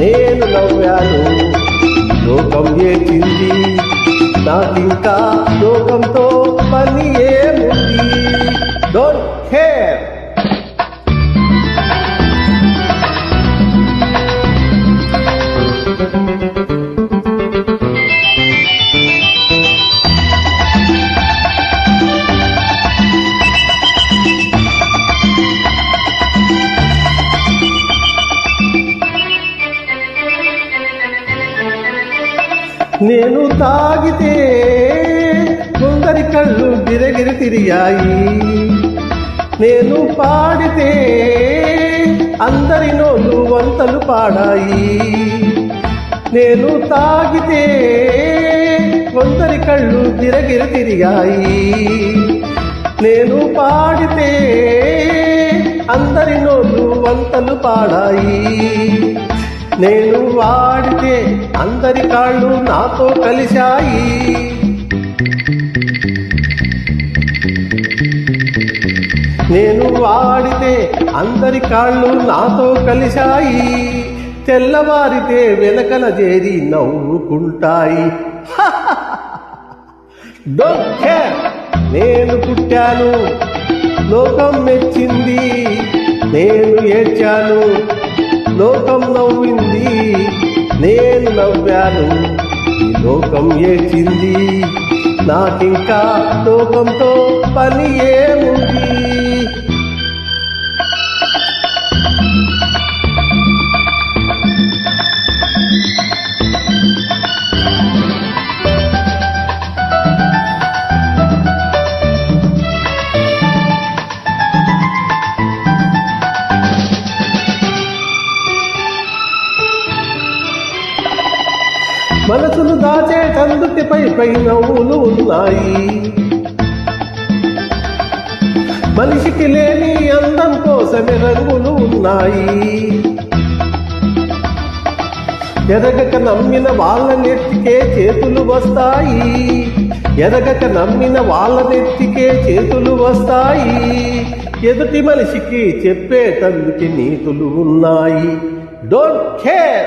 నేను నవ్వాను. లోకం ఏడ్చింది. నాకింకా లోకంతో పని ఏముంది? డోంట్ కేర్ నేను తాగితే ముందరి కళ్ళు గిరగిరి తిరిగాయి. నేను పాడితే అందరి నోళ్ళు వంతలు పాడాయి. నేను తాగితే కొందరి కళ్ళు గిరగిరి తిరిగాయి. నేను పాడితే అందరి నోళ్ళు వంతలు పాడాయి. నేను వాడితే అందరి కాళ్ళు నాతో కలిశాయి. నేను వాడితే అందరి కాళ్ళు నాతో కలిశాయి. తెల్లవారితే వెనకన చేరి నవ్వుకుంటాయి. నేను పుట్టాను. లోకం మెచ్చింది. నేను ఏడ్చాను. లోకం నవ్వింది. నేను నవ్వాను. ఈ లోకం ఏచింది నాకింకా లోకంతో పని ఏముంది? మనసును దాచే తందుటిపై పై నవ్వులు ఉన్నాయి. మనిషికి లేని అందం కోసమే రంగులు ఉన్నాయి. ఎదగక నమ్మిన వాళ్ళ నెత్తికే చేతులు వస్తాయి. ఎదగక నమ్మిన వాళ్ళ నెత్తికే చేతులు వస్తాయి. ఎదుటి మనిషికి చెప్పేటందుకు నీతులు ఉన్నాయి. డోంట్ కేర్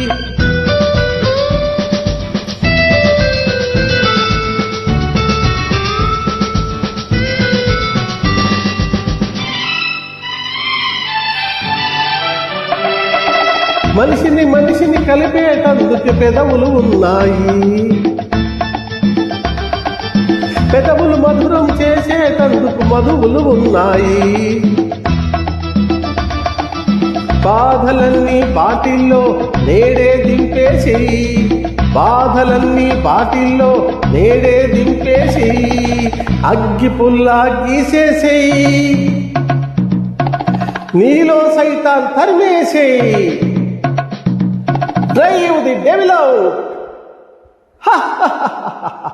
మనిషిని మనిషిని కలిపేటందుకు పెదవులు ఉన్నాయి. పెదవులు మధురం చేసేటందుకు మధువులు ఉన్నాయి. బాధలన్నీ బాటిల్లో నేడే దింపేసి బాధలన్నీ బాటిల్లో నేడే దింపేసి అగ్గి పుల్లా గీసేసేయి నీలో సైతాన్ తరిమేసేయి drive the devil out. Ha ha ha ha ha.